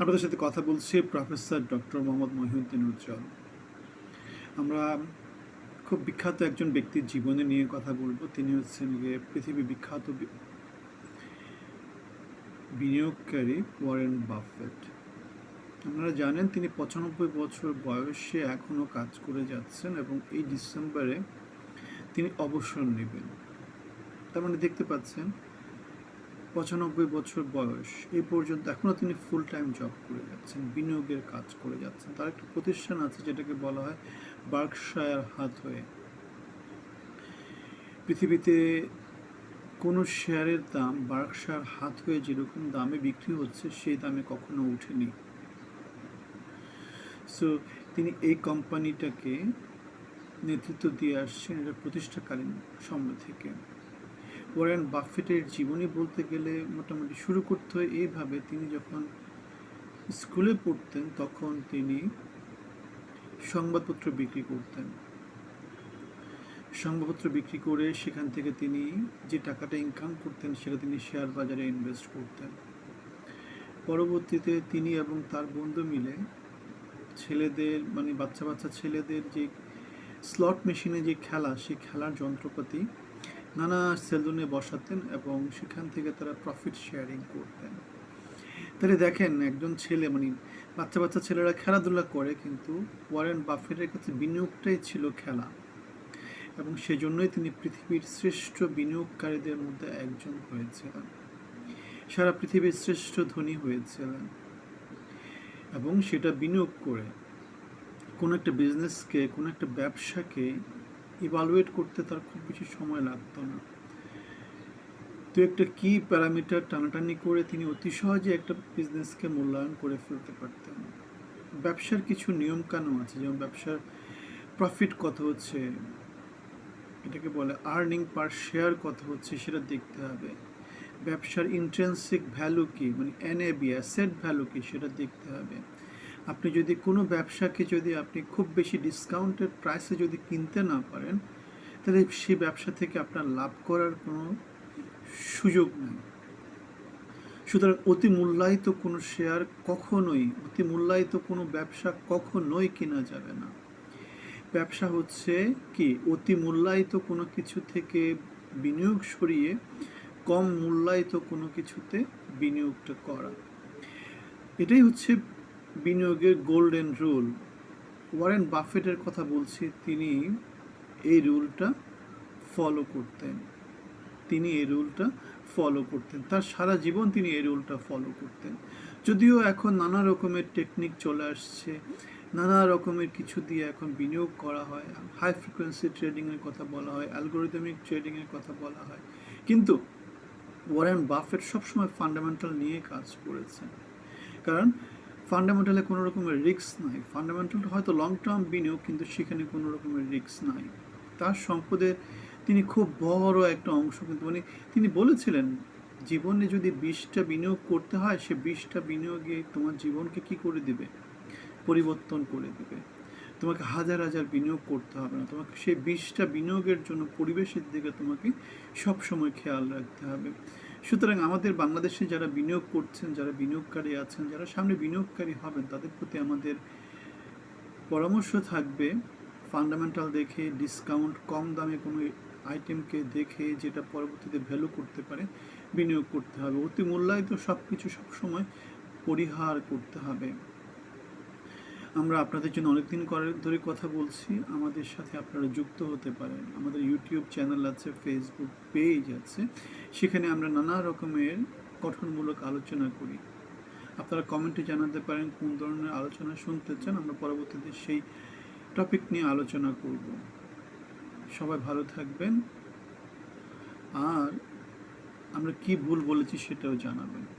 আপনাদের সাথে কথা বলছি প্রফেসর ডক্টর মোহাম্মদ মহিউদ্দিন উজ্জ্বল। আমরা খুব বিখ্যাত একজন ব্যক্তির জীবনে নিয়ে কথা বলব। তিনি হচ্ছেন গিয়ে পৃথিবী বিখ্যাত বিনিয়োগকারী ওয়ারেন বাফেট। আপনারা জানেন তিনি পঁচানব্বই বছর বয়সে এখনও কাজ করে যাচ্ছেন এবং এই ডিসেম্বরে তিনি অবসর নেবেন। তার মানে দেখতে পাচ্ছেন পঁচানব্বই বছর বয়স এই পর্যন্ত এখনও তিনি ফুল টাইম জব করে যাচ্ছেন, বিনিয়োগের কাজ করে যাচ্ছেন। তার একটা প্রতিষ্ঠান আছে যেটাকে বলা হয় বার্কশায়ার হাত হয়ে পৃথিবীতে কোনো শেয়ারের দাম বার্কশায়ার হাত হয়ে যেরকম দামে বিক্রি হচ্ছে, সেই দামে কখনো উঠেনি সো তিনি এই কোম্পানিটাকে নেতৃত্ব দিয়ে আসছেন এটা প্রতিষ্ঠাকালীন সময় থেকে। ওয়ারেন বাফেটের জীবনী বলতে গেলে মোটামুটি শুরু করতে হয় এইভাবে। তিনি যখন স্কুলে পড়তেন, তখন তিনি সংবাদপত্র বিক্রি করতেন। সংবাদপত্র বিক্রি করে সেখান থেকে তিনি যে টাকাটা ইনকাম করতেন, সেটা তিনি শেয়ার বাজারে ইনভেস্ট করতেন। পরবর্তীতে তিনি এবং তার বন্ধু মিলে ছেলেদের মানে বাচ্চা বাচ্চা ছেলেদের যে স্লট মেশিনে যে খেলা, সেই খেলার যন্ত্রপাতি নানা সেলুনে বসাতেন এবং সেখান থেকে তারা প্রফিট শেয়ারিং করতেন। তাহলে দেখেন, একজন ছেলে মানে বাচ্চা বাচ্চা ছেলেরা খেলাধুলা করে, কিন্তু ওয়ারেন বাফেটের কাছে বিনিয়োগটাই ছিল খেলা। এবং সেজন্যই তিনি পৃথিবীর শ্রেষ্ঠ বিনিয়োগকারীদের মধ্যে একজন হয়েছিলেন। সারা পৃথিবীর শ্রেষ্ঠ ধনী হয়েছিলেন। এবং সেটা বিনিয়োগ করে কোনো একটা বিজনেসকে কোনো একটা ব্যবসাকে ইভালুয়েট করতে তার খুব বেশি সময় লাগতো না। তো একটা কি প্যারামিটার টানাটানি করে তিনি অতি সহজে একটা বিজনেসকে মূল্যায়ন করে ফেলতে পারতেন? ব্যবসার কিছু নিয়ম কানুন আছে, যেমন ব্যবসার প্রফিট কত হচ্ছে, এটাকে বলে আর্নিং পার শেয়ার কত হচ্ছে সেটা দেখতে হবে। ব্যবসার ইন্ট্রেন্সিক ভ্যালু কি মানে এনএবি অ্যাসেট ভ্যালু কি সেটা দেখতে হবে। আপনি যদি কোনো ব্যবসাকে যদি আপনি খুব বেশি ডিসকাউন্টেড প্রাইসে যদি কিনতে না পারেন, তাহলে সেই ব্যবসা থেকে আপনার লাভ করার কোনো সুযোগ নেই। সুতরাং অতি মূল্যায়িত কোনো শেয়ার কখনোই, অতি মূল্যায়িত কোনো ব্যবসা কখনোই কেনা যাবে না। ব্যবসা হচ্ছে কি? অতি মূল্যায়িত কোনো কিছু থেকে বিনিয়োগ সরিয়ে কম মূল্যায়িত কোনো কিছুতে বিনিয়োগটা করা। এটাই হচ্ছে বিনিয়োগের গোল্ডেন রুল ওয়ারেন বাফেটের কথা বলছি, তিনি এই রুলটা ফলো করতেন। তিনি এই রুলটা ফলো করতেন। তার সারা জীবন তিনি এই রুলটা ফলো করতেন। যদিও এখন নানা রকমের টেকনিক চলে আসছে, নানা রকমের কিছু দিয়ে এখন বিনিয়োগ করা হয়। হাই ফ্রিকোয়েন্সি ট্রেডিংয়ের কথা বলা হয় অ্যালগোরিদমিক ট্রেডিংয়ের কথা বলা হয়। কিন্তু ওয়ারেন বাফেট সবসময় ফান্ডামেন্টাল নিয়ে কাজ করেছেন। কারণ ফান্ডামেন্টালে কোনো রকমের রিস্ক নাই। ফান্ডামেন্টাল হয়তো লং টার্ম বিনিয়োগ, কিন্তু সেখানে কোনো রকমের রিস্ক নাই। তার সম্পদের তিনি খুব বড় একটা অংশ, কিন্তু মানে তিনি বলেছিলেন, জীবনে যদি বিশটা বিনিয়োগ করতে হয়, সে বিশটা বিনিয়োগে তোমার জীবনকে কি করে দেবে? পরিবর্তন করে দেবে। তোমাকে হাজার হাজার বিনিয়োগ করতে হবে না। তোমাকে সেই বিশটা বিনিয়োগের জন্য পরিবেশের দিকে তোমাকে সবসময় খেয়াল রাখতে হবে। সুতরাং আমাদের বাংলাদেশে যারা বিনিয়োগ করছেন, যারা বিনিয়োগকারী আছেন, যারা সামনে বিনিয়োগকারী হবেন, তাদের প্রতি আমাদের পরামর্শ থাকবে ফান্ডামেন্টাল দেখে ডিসকাউন্ট কম দামে কোনো আইটেমকে দেখে যেটা পরবর্তীতে ভ্যালু করতে পারে, বিনিয়োগ করতে হবে। অতি মূল্যায়িত সব কিছু সবসময় পরিহার করতে হবে। আমরা আপনাদের জন্য অনেকদিন ধরে কথা বলছি। আমাদের সাথে আপনারা যুক্ত হতে পারেন। আমাদের ইউটিউব চ্যানেল আছে ফেসবুক পেজ আছে। সেখানে আমরা নানা রকমের গঠনমূলক আলোচনা করি। আপনারা কমেন্টে জানাতে পারেন কোন ধরনের আলোচনা শুনতে চান। আমরা পরবর্তীতে সেই টপিক নিয়ে আলোচনা করব। সবাই ভালো থাকবেন। আর আমরা কি ভুল বলেছি সেটাও জানাবেন।